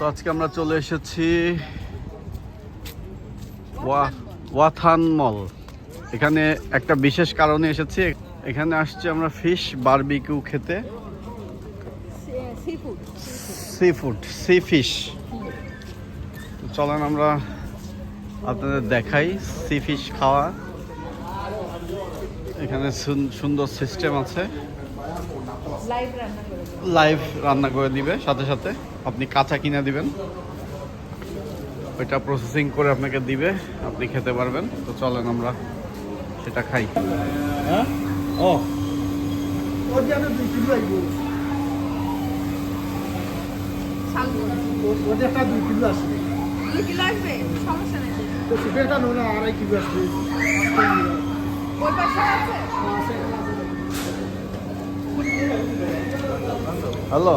তো আজকে আমরা চলে এসেছি ওয়া- ওয়াথান মল। এখানে একটা বিশেষ কারণে এসেছি। এখানে আসছি আমরা ফিশ বারবিকিউ খেতে। সি ফুড সি ফিশ চলেন আমরা আপনাদের দেখাই সি ফিশ খাওয়া। এখানে সুন- সুন্দর সিস্টেম আছে। লাইভ রান্না করে দিবে সাথে সাথে। আপনি কাঁচা কিনে দিবেন। ওইটা প্রসেসিং করে আপনাকে দিবে আপনি খেতে পারবেন। তো চলেন আমরা সেটা খাই। হ্যাঁ? ও। হ্যালো।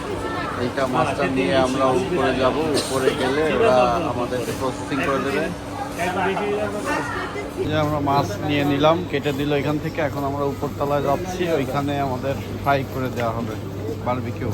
খাইছে না এইটা মাছটা নিয়ে আমরা উপরে যাব। উপরে গেলে ওরা আমাদেরকে প্রসেসিং করে দেবে। আমরা মাছ নিয়ে নিলাম কেটে দিল এখান থেকে। এখন আমরা উপরতলায় যাচ্ছি। ওইখানে আমাদের ফ্রাই করে দেওয়া হবে। বারবিকিউ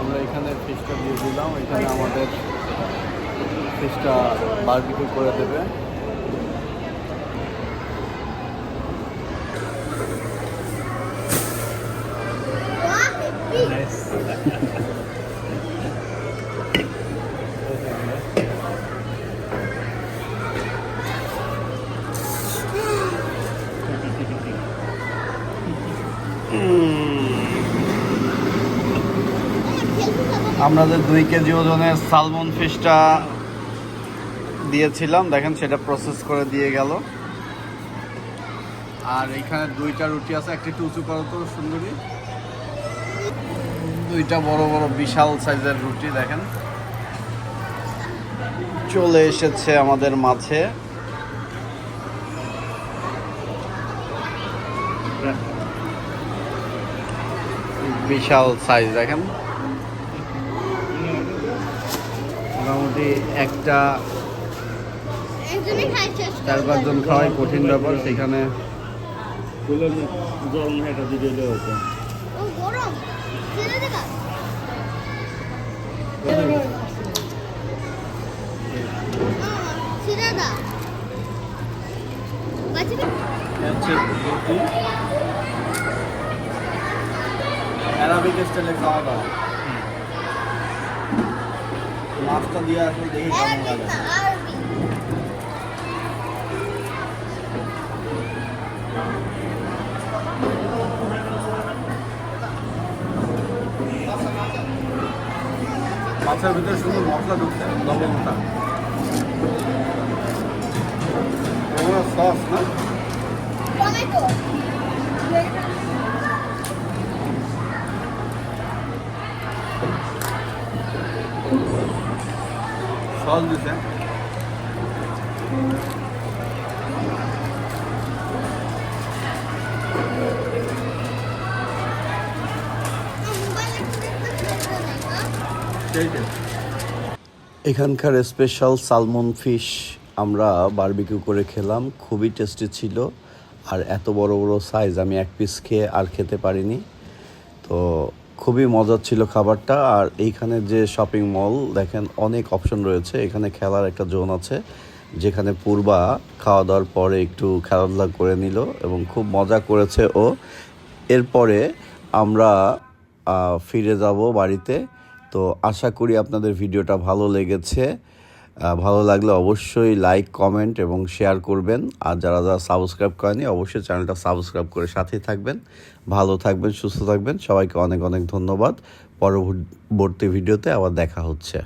আমরা এখানে ফিশটা দিয়ে দিলাম। এখানে আমাদের ফিশটা বারবিকিউ করে দেবে। আমাদের দুই কেজি ওজনের সালমন ফিশটা দিয়েছিলাম। দেখেন সেটা প্রসেস করে দিয়ে গেল। আর এখানে দুইটা রুটি আছে, একটি একটু উঁচু করো তো, সুন্দরী। দুইটা বড় বড় বিশাল সাইজের রুটি, দেখেন। চলে এসেছে আমাদের মাঝে। বিশাল সাইজ দেখেন। মোটামুটি একটা চার পাঁচজন খাওয়াই কঠিন ব্যাপার সেখানে এটা দিয়ে হতো রুটি অ্যারাবিক স্টাইলে খাওয়া দাওয়া মাছটা দিয়ে আসলে দেখি কেমন লাগে আরবি মাছের ভিতরে সুন্দর মশলা ঢুকছে লবণটা এগুলো সস না টমেটো সস দিছে। এখানকার স্পেশাল সালমন ফিশ আমরা বারবিকিউ করে খেলাম, খুবই টেস্টি ছিল আর এত বড় বড় সাইজ আমি এক পিস খেয়ে আর খেতে পারিনি। তো খুবই মজার ছিল খাবারটা। আর এইখানে যে শপিং মল দেখেন অনেক অপশন রয়েছে। এখানে খেলার একটা জোন আছে, যেখানে পূর্বা খাওয়া দাওয়ার পরে একটু খেলাধুলা করে নিল এবং খুব মজা করেছে ও। এরপরে আমরা ফিরে যাব বাড়িতে। তো আশা করি আপনাদের ভিডিওটা ভালো লেগেছে। ভালো লাগলে অবশ্যই লাইক কমেন্ট এবং শেয়ার করবেন। আর যারা যারা সাবস্ক্রাইব করেনি অবশ্যই চ্যানেলটা সাবস্ক্রাইব করে সাথেই থাকবেন। ভালো থাকবেন, সুস্থ থাকবেন। সবাইকে অনেক অনেক ধন্যবাদ। পরবর্তী ভিডিওতে আবার দেখা হচ্ছে।